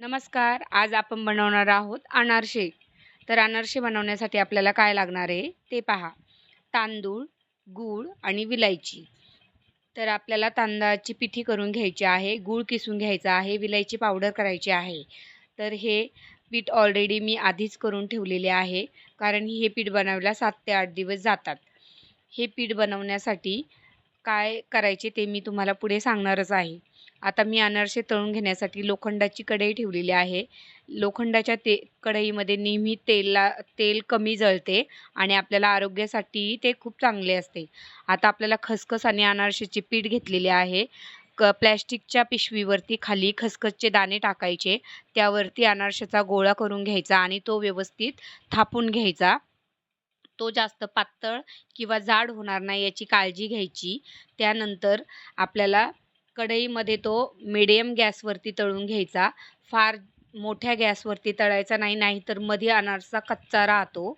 नमस्कार आज आपण बनवणार आहोत अनारसे. तर अनारसे बनवण्यासाठी आपल्याला काय लागणार आहे ते पहा. तांदूळ गूळ आणि विलायची. तर आपल्याला तांदळाची पिठी करून घ्यायची आहे गूळ किसून घ्यायचा आहे विलायची पावडर करायची आहे. तर हे पीठ ऑलरेडी मी आधीच करून ठेवलेले आहे कारण हे पीठ बनवायला सात ते आठ दिवस जातात. हे पीठ बनवण्यासाठी काय करायचे ते मी तुम्हाला पुढे सांगणारच आहे. आता मी अनारसे तळून घेण्यासाठी लोखंडाची कढई ठेवलेली आहे. लोखंडाच्या ते कढईमध्ये नेहमी तेला तेल कमी जळते आणि आपल्याला आरोग्यासाठी ते खूप चांगले असते. आता आपल्याला खसखस आणि अनारसेचे पीठ घेतलेले आहे. क प्लॅस्टिकच्या पिशवीवरती खाली खसखसचे दाणे टाकायचे. त्यावरती अनारशाचा गोळा करून घ्यायचा आणि तो व्यवस्थित थापून घ्यायचा. तो जास्त पातळ किंवा जाड होणार नाही याची काळजी घ्यायची. त्यानंतर आपल्याला कढईमध्ये तो मिडियम गॅसवरती तळून घ्यायचा. फार मोठ्या गॅसवरती तळायचा नाही नाहीतरमध्ये अनारसा कच्चा राहतो.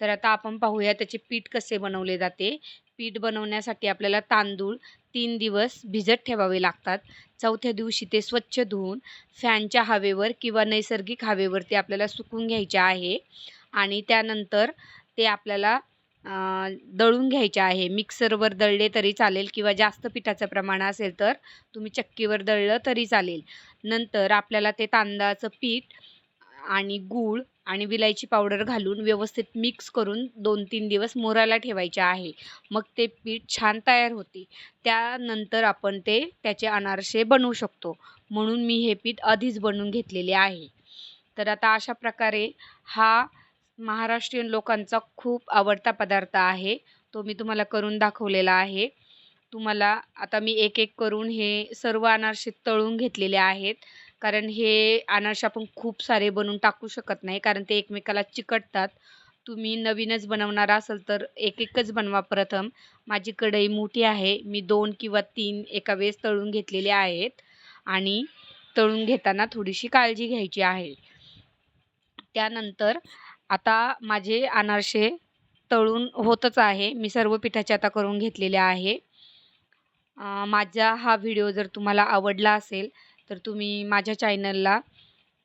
तर आता आपण पाहूया त्याचे पीठ कसे बनवले जाते. पीठ बनवण्यासाठी आपल्याला तांदूळ तीन दिवस भिजत ठेवावे लागतात. चौथ्या दिवशी ते स्वच्छ धुवून फॅनच्या हवेवर किंवा नैसर्गिक हवेवरती आपल्याला सुकून घ्यायचे आहे. आणि त्यानंतर ते आपल्याला दळून घ्यायचे आहे. मिक्सरवर दळले तरी चालेल किंवा जास्त पिठाचं प्रमाण असेल तर तुम्ही चक्कीवर दळलं तरी चालेल. नंतर आपल्याला ते तांदळाचं पीठ आणि गूळ आणि विलायची पावडर घालून व्यवस्थित मिक्स करून दोन तीन दिवस मोरायला ठेवायचे आहे. मग ते पीठ छान तयार होते. त्यानंतर आपण ते त्याचे अनारसे बनवू शकतो. म्हणून मी हे पीठ आधीच बनवून घेतलेले आहे. तर आता अशा प्रकारे हा महाराष्ट्रीयन लोकांचा खूप आवडता पदार्थ आहे. तो मी तुम्हाला करून दाखवलेला आहे. तुम्हाला आता मी एक एक करून हे सर्व अनारसे तळून घेतलेले आहेत. कारण हे अनारसे आपण खूप सारे बनवून टाकू शकत नाही कारण ते एकमेकाला चिकटतात. तुम्ही नवीनच बनवणार असाल तर एक एकच बनवा प्रथम. माझी कढई मोठी आहे. मी दोन किंवा तीन एका वेळेस तळून घेतलेले आहेत. आणि तळून घेताना थोडीशी काळजी घ्यायची आहे. त्यानंतर आता माझे अनारसे तळून होतच आहे. मी सर्व पिठाचे आता करून घेतलेले आहे. माझा हा व्हिडिओ जर तुम्हाला आवडला असेल तर तुम्ही माझ्या चॅनलला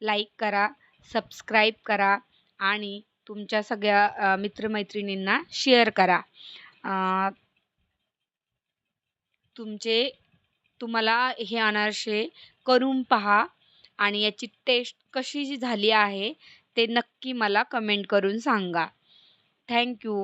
लाईक करा सबस्क्राईब करा आणि तुमच्या सगळ्या मित्रमैत्रिणींना शेअर करा. तुमचे तुम्हाला हे अनारसे करून पहा आणि याची टेस्ट कशी जी झाली आहे ते नक्की मला कमेंट करून सांगा. थँक्यू